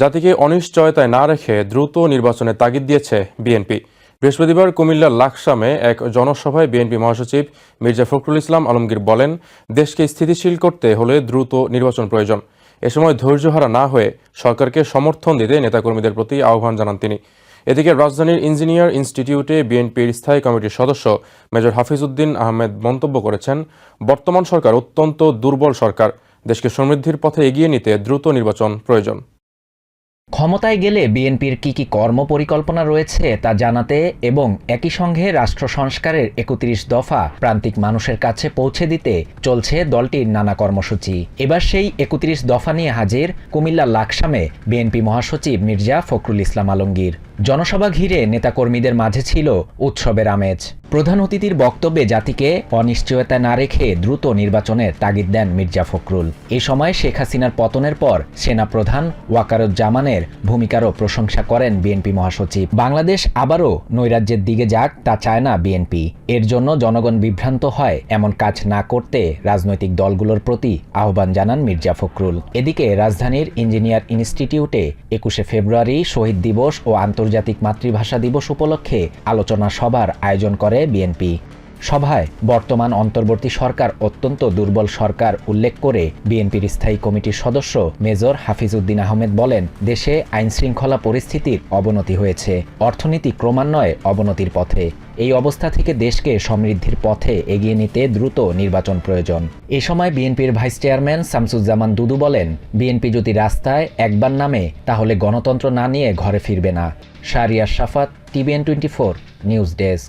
জাতিকে অনিশ্চয়তায় না রেখে দ্রুত নির্বাচনের তাগিদ দিয়েছে বিএনপি। বৃহস্পতিবার কুমিল্লার লাকসামে এক জনসভায় বিএনপি মহাসচিব মির্জা ফখরুল ইসলাম আলমগীর বলেন, দেশকে স্থিতিশীল করতে হলে দ্রুত নির্বাচন প্রয়োজন। এ সময় ধৈর্যহারা না হয়ে সরকারকে সমর্থন দিতে নেতাকর্মীদের প্রতি আহ্বান জানান তিনি। এদিকে রাজধানীর ইঞ্জিনিয়ার ইনস্টিটিউটে বিএনপির স্থায়ী কমিটির সদস্য মেজর হাফিজউদ্দিন আহমেদ মন্তব্য করেছেন, বর্তমান সরকার অত্যন্ত দুর্বল সরকার। দেশকে সমৃদ্ধির পথে এগিয়ে নিতে দ্রুত নির্বাচন প্রয়োজন। ক্ষমতায় গেলে বিএনপির কি কি কর্মপরিকল্পনা রয়েছে তা জানাতে এবং একই সঙ্গে রাষ্ট্র সংস্কারের একত্রিশ দফা প্রান্তিক মানুষের কাছে পৌঁছে দিতে চলছে দলটির নানা কর্মসূচি। এবার সেই একত্রিশ দফা নিয়ে হাজির কুমিল্লা লাকসামে বিএনপি মহাসচিব মির্জা ফখরুল ইসলাম আলমগীর। জনসভা ঘিরে নেতাকর্মীদের মাঝে ছিল উৎসবের আমেজ। প্রধান অতিথির বক্তব্যে জাতিকে অনিশ্চয়তা না রেখে দ্রুত নির্বাচনের তাগিদ দেন মির্জা ফখরুল। এ সময় শেখ হাসিনার পতনের পর সেনাপ্রধান ওয়াকারুজ্জামানের ভূমিকারও প্রশংসা করেন বিএনপি মহাসচিব। বাংলাদেশ আবারও নৈরাজ্যের দিকে যাক, তা চায় না বিএনপি। এর জন্য জনগণ বিভ্রান্ত হয়, এমন কাজ না করতে রাজনৈতিক দলগুলোর প্রতি আহ্বান জানান মির্জা ফখরুল। এদিকে রাজধানীর ইঞ্জিনিয়ার ইনস্টিটিউটে একুশে ফেব্রুয়ারি শহীদ দিবস ও আন্তর্জাতিক মাতৃভাষা দিবস উপলক্ষে আলোচনা সভার আয়োজন করে বিএনপি। সভায় বর্তমান অন্তর্বর্তী সরকার অত্যন্ত দুর্বল সরকার উল্লেখ করে বিএনপির স্থায়ী কমিটির সদস্য মেজর হাফিজউদ্দিন আহমেদ বলেন, দেশে আইনশৃঙ্খলা পরিস্থিতির অবনতি হয়েছে, অর্থনীতি ক্রমান্বয়ে অবনতির পথে। এই অবস্থা থেকে দেশকে সমৃদ্ধির পথে এগিয়ে নিতে দ্রুত নির্বাচন প্রয়োজন। এ সময় বিএনপির ভাইস চেয়ারম্যান শামসুজ্জামান দুদু বলেন, বিএনপি যদি রাস্তায় একবার নামে, তাহলে গণতন্ত্র না নিয়ে ঘরে ফিরবে না। Shahriar Safat TVN twenty four, news desk.